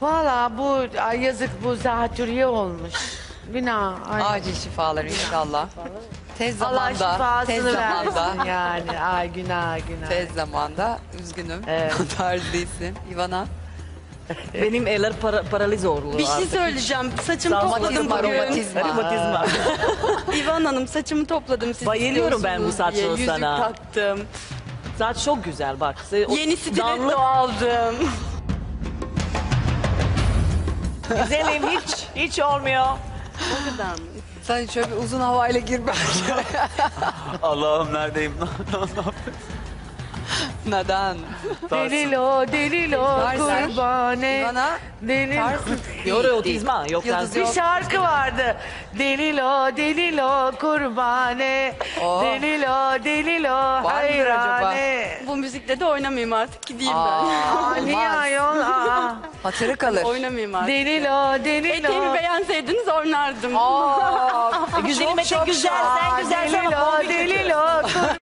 Valla bu ay yazık bu zatürre olmuş. Günah. Ay. Acil şifalar inşallah. Tez Allah zamanda, tez şifasını versin zamanda, yani. Ay günah günah. tez zamanda üzgünüm. Evet. Tarz değilsin. Ivana. Benim eller para, paralize oldu Bir şey söyleyeceğim. Saçımı topladım Romatizma, bugün. romatizma. Romatizma. İvan Hanım saçımı topladım. Siz Bayılıyorum ben bu istiyorsunuz saçlı diye. Yüzük sana. taktım. Saç çok güzel bak. O Yeni stiletto aldım. Güzelim hiç hiç olmuyor. O kadar mı? Sen şöyle bir uzun havayla gir bence. Allah'ım neredeyim? Neden? Delilo delilo Varsa- kurbane. Ivana Delil. Yok otizma yok Yıldız tarzı. Bir yok. şarkı vardı. Delilo delilo kurbane. Oh. Delilo delilo mıdır hayrane. Bu müzikle de oynamayayım artık. Gideyim Aa, Aa, niye olmaz. ayol? Aa. Hatırı kalır. ben. Oynamayayım artık. Delilo delilo. Eteğimi beğenseydiniz oynardım. Aa, Güzelim etek güzel sen güzel ama Delilo kombi kötü.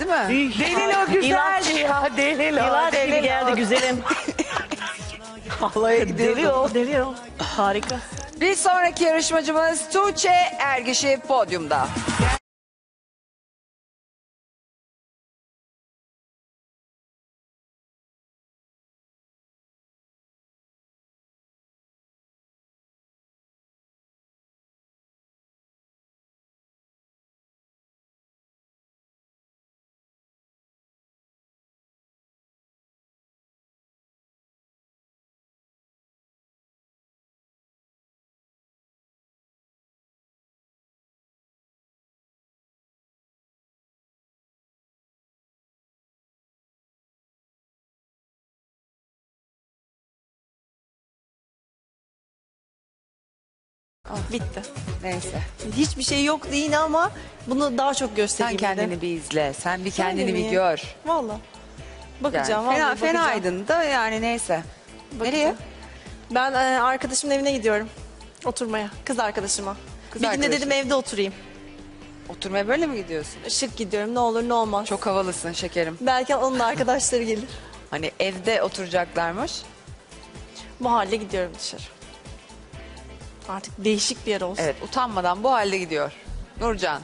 Değil mi? Delilo güzeldi ya. Delilo. İlaç gibi geldi güzelim. Halaya gidiyordu. Deliyor deliyor. Harika. Bir sonraki yarışmacımız Tuğçe Ergiş'i podyumda. Bitti. Neyse. Hiçbir şey yok değil ama bunu daha çok Sen göstereyim. kendini bir izle. Sen bir kendini bir mi? gör. Valla. Yani Bakacağım. fena, vallahi bakacağım. fenaydın da yani neyse. Bakacağım. Nereye? Ben e, arkadaşımın evine gidiyorum. Oturmaya. Kız arkadaşıma. Kız bir gün de arkadaşın. dedim evde oturayım. Oturmaya böyle mi gidiyorsun? Şık gidiyorum. Ne olur ne olmaz. Çok havalısın şekerim. Belki onun arkadaşları gelir. Hani evde oturacaklarmış. Mahalle gidiyorum dışarı. Artık değişik bir yer olsun. Evet utanmadan bu halde gidiyor. Nurcan.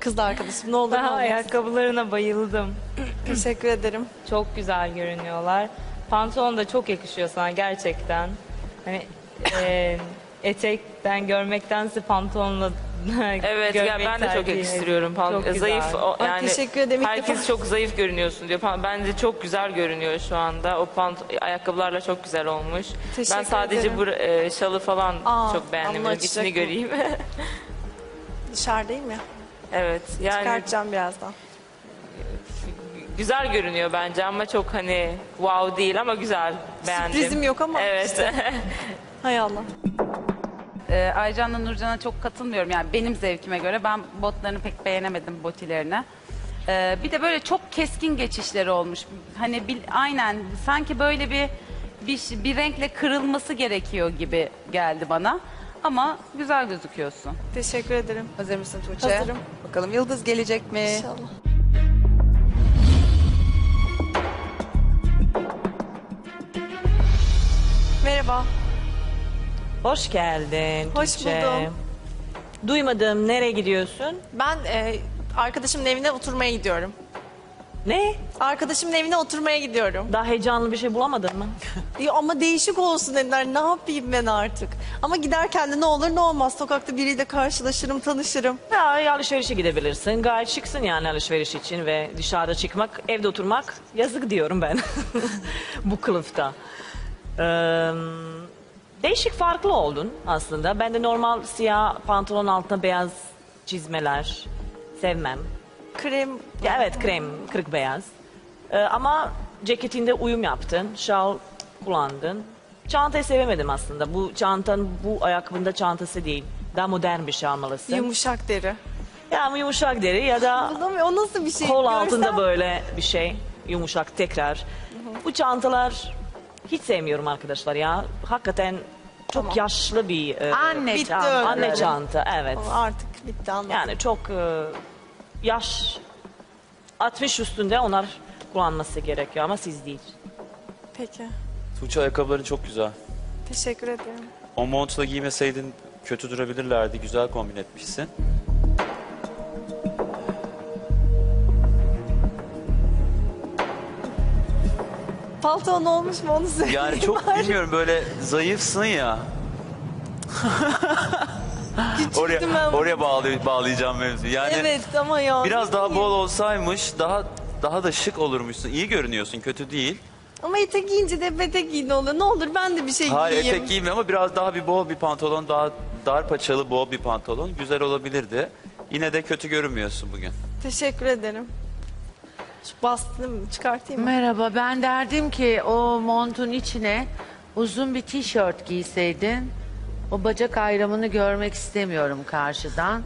Kız arkadaşım ne olur ne olmaz. ayakkabılarına bayıldım. Teşekkür ederim. Çok güzel görünüyorlar. Pantolon da çok yakışıyor sana gerçekten. Hani e, etekten görmektense pantolonla Evet ya ben de çok yakıştırıyorum. Çok güzel. zayıf o- Ay, yani teşekkür ederim. İlk herkes defa- çok zayıf görünüyorsun diyor. Bence çok güzel görünüyor şu anda. O pant ayakkabılarla çok güzel olmuş. Teşekkür ben sadece ederim. bu e, şalı falan Aa, çok beğendim. Böyle İçini açacak mı? göreyim. Dışarıdayım ya. evet yani Çıkartacağım birazdan. güzel görünüyor bence ama çok hani wow değil ama güzel beğendim. Sürprizim yok ama Evet. Hay Allah. Ee, Aycan'la Nurcan'a çok katılmıyorum. Yani benim zevkime göre ben botlarını pek beğenemedim botilerini. Ee, bir de böyle çok keskin geçişleri olmuş. Hani bil- aynen sanki böyle bir bir, bir renkle kırılması gerekiyor gibi geldi bana. Ama güzel gözüküyorsun. Teşekkür ederim. Hazır mısın Tuğçe? Hazırım. Bakalım Yıldız gelecek mi? İnşallah. Merhaba. Hoş geldin. Hoş Tuğçe. buldum. Duymadım nereye gidiyorsun? Ben e, arkadaşımın evine oturmaya gidiyorum. Ne? Arkadaşımın evine oturmaya gidiyorum. Daha heyecanlı bir şey bulamadın mı? Ya ama değişik olsun dediler. Ne yapayım ben artık? Ama giderken de ne olur ne olmaz. Sokakta biriyle karşılaşırım, tanışırım. Ya alışverişe gidebilirsin. Gayet şıksın yani alışveriş için ve dışarıda çıkmak, evde oturmak yazık diyorum ben bu kılıfta. Ee, değişik farklı oldun aslında. Ben de normal siyah pantolon altına beyaz çizmeler sevmem. Krem Ya evet krem, kırık beyaz. Ee, ama ceketinde uyum yaptın, şal kullandın. Çantayı sevemedim aslında. Bu çantanın bu ayakkabında çantası değil. Daha modern bir şey almalısın. yumuşak deri. Ya ama yumuşak deri ya da. O nasıl bir şey? kol Görsem- altında böyle bir şey. Yumuşak tekrar. Bu çantalar hiç sevmiyorum arkadaşlar ya. Hakikaten çok yaşlı bir e, Anne Bitti çanta. öyle. anne çanta. Evet. Artık bitti anladım. Yani çok e, yaş 60 üstünde onlar kullanması gerekiyor ama siz değil. Peki. Tuğçe ayakkabıların çok güzel. Teşekkür ederim. O montla giymeseydin kötü durabilirlerdi. Güzel kombin etmişsin. Palton olmuş mu onu söyleyeyim. Yani çok bilmiyorum böyle zayıfsın ya. oraya ben. oraya bağlay- bağlayacağım mevzuyu. Yani Evet ama ya. biraz daha bol olsaymış daha daha da şık olurmuşsun. İyi görünüyorsun, kötü değil. Ama etek giyince de etek giyin oluyor. Ne olur ben de bir şey Hayır giyeyim. etek giyme ama biraz daha bir bol bir pantolon, daha dar paçalı bol bir pantolon güzel olabilirdi. Yine de kötü görünmüyorsun bugün. Teşekkür ederim. Şu bastım çıkartayım mı? Merhaba ben derdim ki o montun içine uzun bir tişört giyseydin. O bacak ayrımını görmek istemiyorum karşıdan.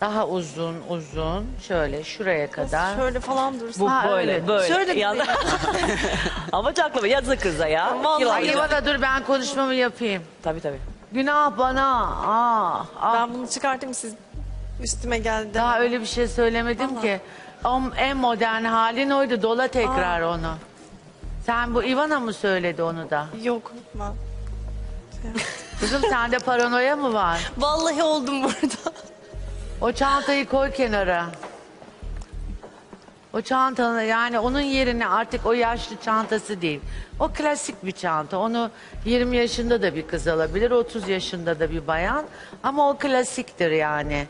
Daha uzun uzun şöyle şuraya kadar. Şöyle falan dursun. Bu Ha, böyle öyle. böyle. Şöyle Ya- ama çaklı yazık kıza ya. Vallahi Ay. İvana dur ben konuşmamı yapayım. Tabii tabii. Günah bana. Ah, ah. Ben bunu çıkartayım siz üstüme geldi. Daha öyle bir şey söylemedim ki. O en modern halin oydu. Dola tekrar onu. Sen bu Ivana mı söyledi onu da? Yok ben. Kızım sende paranoya mı var? Vallahi oldum burada. O çantayı koy kenara. O çantanı yani onun yerine artık o yaşlı çantası değil. O klasik bir çanta. Onu 20 yaşında da bir kız alabilir, 30 yaşında da bir bayan. Ama o klasiktir yani.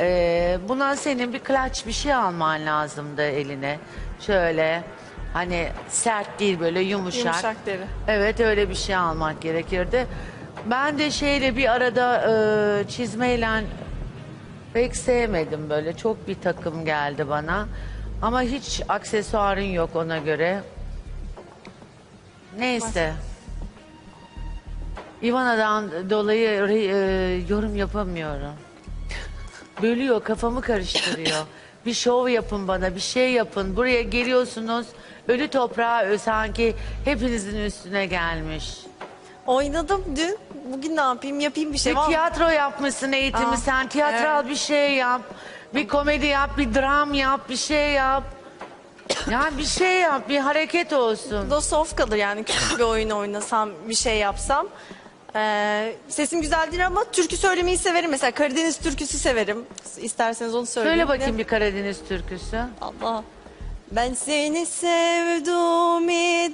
Ee, buna senin bir clutch bir şey alman lazımdı eline. Şöyle hani sert değil böyle yumuşak. Yumuşak deri. Evet öyle bir şey almak gerekirdi. Ben de şeyle bir arada e, çizmeyle pek sevmedim böyle. Çok bir takım geldi bana. Ama hiç aksesuarın yok ona göre. Neyse. Ivana'dan dolayı e, yorum yapamıyorum. Bölüyor, kafamı karıştırıyor. Bir şov yapın bana, bir şey yapın. Buraya geliyorsunuz, ölü toprağa ö- sanki hepinizin üstüne gelmiş. Oynadım dün. Bugün ne yapayım? Yapayım bir şey. Bir tiyatro yapmışsın eğitimi Aa, sen. Tiyatral bir şey yap. Bir komedi yap, bir dram yap, bir şey yap. Yani bir şey yap, bir hareket olsun. Da soft kalır yani küçük bir oyun oynasam, bir şey yapsam. Ee, sesim güzel değil ama türkü söylemeyi severim. Mesela Karadeniz türküsü severim. İsterseniz onu söyleyeyim. Söyle bakayım bir Karadeniz türküsü. Allah. Ben seni sevdim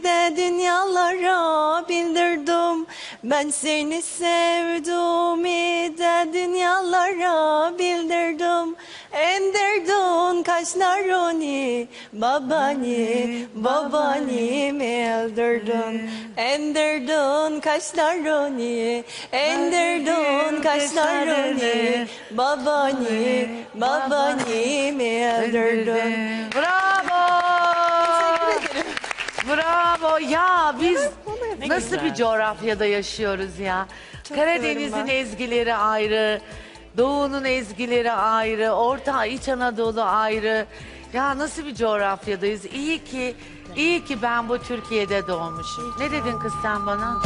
de dünyalara bildirdim. Ben seni sevdim de dünyalara bildirdim. Endirdin kaşlarını babani babani mi öldürdün? Endirdin kaşlarını endirdin kaşlarını babani babani mi öldürdün? Bravo! Bravo! Ya biz nasıl bir coğrafyada yaşıyoruz ya? Karadeniz'in ezgileri ayrı, Doğu'nun ezgileri ayrı, Orta İç Anadolu ayrı. Ya nasıl bir coğrafyadayız? İyi ki, iyi ki ben bu Türkiye'de doğmuşum. Ne dedin kız sen bana?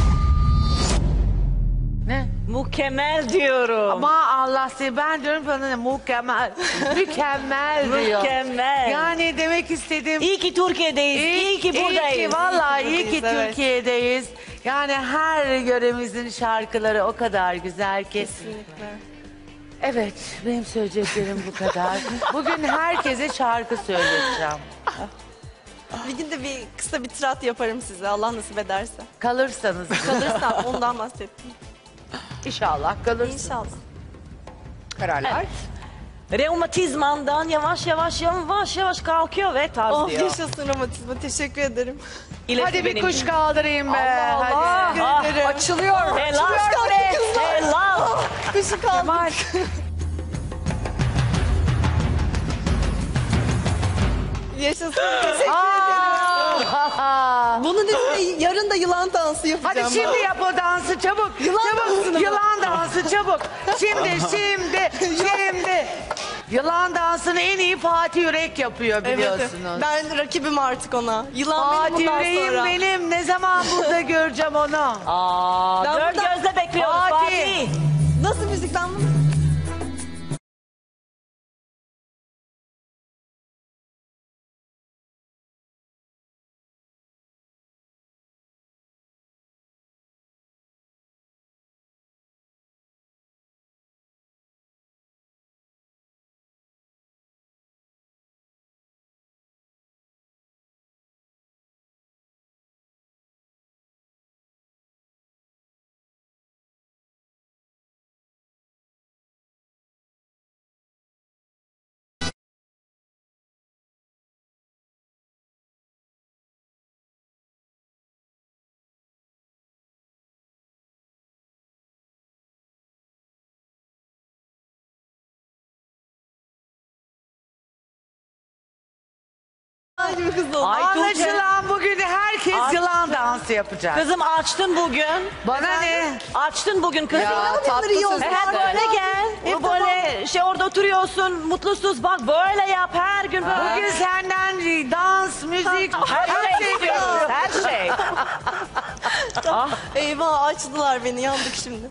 Ne? Mükemmel diyorum. Ama Allah seni ben diyorum bana ne mükemmel. mükemmel diyor. Mükemmel. Yani demek istediğim İyi ki Türkiye'deyiz. İyi, ki buradayız. İyi ki vallahi iyi ki buradayız, evet. Türkiye'deyiz. Yani her yöremizin şarkıları o kadar güzel ki. Kesinlikle. Evet benim söyleyeceklerim bu kadar. Bugün herkese şarkı söyleyeceğim. Bir gün de bir kısa bir tirat yaparım size Allah nasip ederse. Kalırsanız Kalırsam ondan bahsettim. inşallah kalırsınız. İnşallah. Kararlar. Reumatizmandan yavaş yavaş yavaş yavaş kalkıyor ve Oh diyor. yaşasın romatizma teşekkür ederim. Hadi bir benim kuş kaldırayım be. Allah Hadi. Allah. ederim. Açılıyor. Helal kalktı Helal. Kuşu kaldı. Kemal. Yaşasın teşekkür ederim. Bunun üstüne yarın da yılan dansı yapacağım. Hadi şimdi yap o dansı çabuk. Yılan dansını çabuk. mı? Yılan dansı çabuk. Şimdi şimdi şimdi. Yılan dansını en iyi Fatih Yürek yapıyor biliyorsunuz. ben rakibim artık ona. Yılan Fatih benim bundan Yüreğim sonra. benim. Ne zaman burada göreceğim onu? Aa, Ben dört gözle bekliyoruz Fatih. Fatih. Nasıl müzik lan bu? Ay gibi kız oldu. Ay, Tuğçe. Anlaşılan bugün herkes Ay. yılan dansı yapacak. Kızım açtın bugün. Bana ne? Açtın bugün kızım. Ya tatlı sözü. Hep böyle gel. Hep böyle şey orada oturuyorsun mutsuz bak böyle yap her gün böyle. Bugün senden dans, müzik, her, şey istiyoruz her şey. Eyvah açtılar beni yandık şimdi.